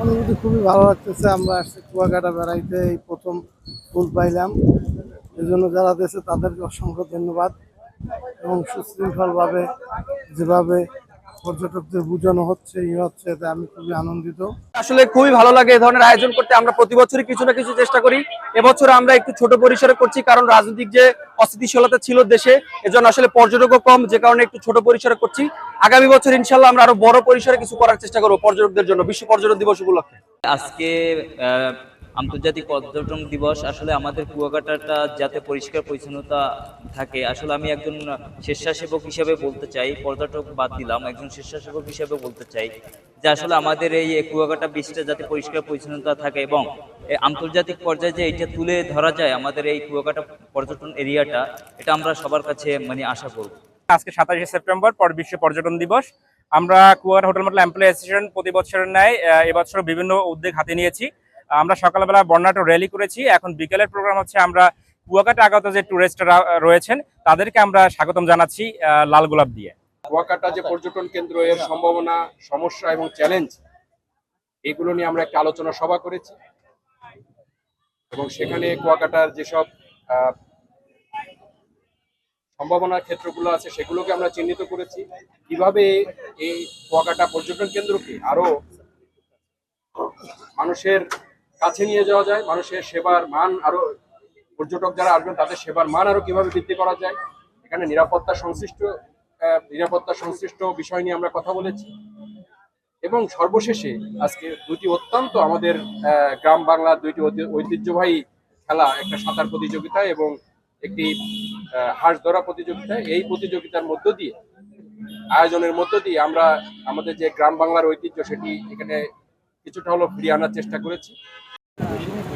অনুভূতি খুবই ভালো লাগতেছে। আমরা আসছি কুয়াকাটা বেড়াইতে। এই প্রথম ফুল পাইলাম। এই জন্য যারা দেশে তাদেরকে অসংখ্য ধন্যবাদ। এবং সুশৃঙ্খলভাবে যেভাবে পর্যটকদের বোঝানো হচ্ছে ই হচ্ছে এতে আমি খুবই আনন্দিত। আসলে খুবই ভালো লাগে এই ধরনের আয়োজন করতে। আমরা প্রতি বছরই কিছু না কিছু চেষ্টা করি। এবছর আমরা একটু ছোট পরিসরে করছি কারণ রাজনৈতিক যে অস্থিতিশীলতা ছিল দেশে এজন্য আসলে পর্যটকও কম যে কারণে একটু ছোট পরিসরে করছি। আগামী বছর ইনশাল্লাহ আমরা আরও বড় পরিসরে কিছু করার চেষ্টা করব পর্যটকদের জন্য বিশ্ব পর্যটন দিবস উপলক্ষে। আজকে আহ, আন্তর্জাতিক পর্যটন দিবস আসলে আমাদের কুয়াকাটাটা যাতে পরিষ্কার পরিচ্ছন্নতা থাকে, আসলে আমি একজন স্বেচ্ছাসেবক হিসেবে বলতে চাই, পর্যটক বাদ দিলাম, একজন স্বেচ্ছাসেবক হিসেবে বলতে চাই যে আসলে আমাদের এই কুয়াকাটা বীজটা যাতে পরিষ্কার পরিচ্ছন্নতা থাকে এবং আন্তর্জাতিক পর্যায়ে যে এটা তুলে ধরা যায় আমাদের এই কুয়াকাটা পর্যটন এরিয়াটা, এটা আমরা সবার কাছে মানে আশা করব। আজকে সাতাশে সেপ্টেম্বর, পর বিশ্ব পর্যটন দিবস। আমরা কুয়ার হোটেল মোটল এমপ্লয় অ্যাসোসিয়েশন প্রতি বছরের ন্যায় এবছর বিভিন্ন উদ্যোগ হাতে নিয়েছি। আমরা সকালবেলা বর্ণাঢ্য র্যালি করেছি। এখন বিকেলের প্রোগ্রাম হচ্ছে আমরা কুয়াকাটা আগত যে টুরিস্টরা রয়েছেন, তাদেরকে আমরা স্বাগতম জানাচ্ছি লাল গোলাপ দিয়ে। কুয়াকাটা যে পর্যটন কেন্দ্র, এর সম্ভাবনা, সমস্যা এবং চ্যালেঞ্জ এগুলো নিয়ে আমরা একটা আলোচনা সভা করেছি। এবং সেখানে কুয়াকাটার যেসব সম্ভাবনার ক্ষেত্রগুলো আছে, সেগুলোকে আমরা চিহ্নিত করেছি। কীভাবে এই কুয়াকাটা পর্যটন কেন্দ্রকে আরও মানুষের কাছে নিয়ে যাওয়া যায়, মানুষের সেবার মান আরও, পর্যটক যারা আসবেন তাদের সেবার মান আরও কীভাবে বৃদ্ধি করা যায়? এখানে নিরাপত্তা সংশ্লিষ্ট নিরাপত্তা সংশ্লিষ্ট বিষয় নিয়ে আমরা কথা বলেছি। এবং সর্বশেষে আজকে দুটি অত্যন্ত আমাদের গ্রাম বাংলার দুইটি ঐতিহ্যবাহী খেলা, একটা সাঁতার প্রতিযোগিতা এবং একটি হাঁস ধরা প্রতিযোগিতা। এই প্রতিযোগিতার মধ্য দিয়ে, আয়োজনের মধ্য দিয়ে আমরা আমাদের যে গ্রাম বাংলার ঐতিহ্য সেটি এখানে কিছুটা হলো ফিরিয়ে আনার চেষ্টা করেছি। Uh,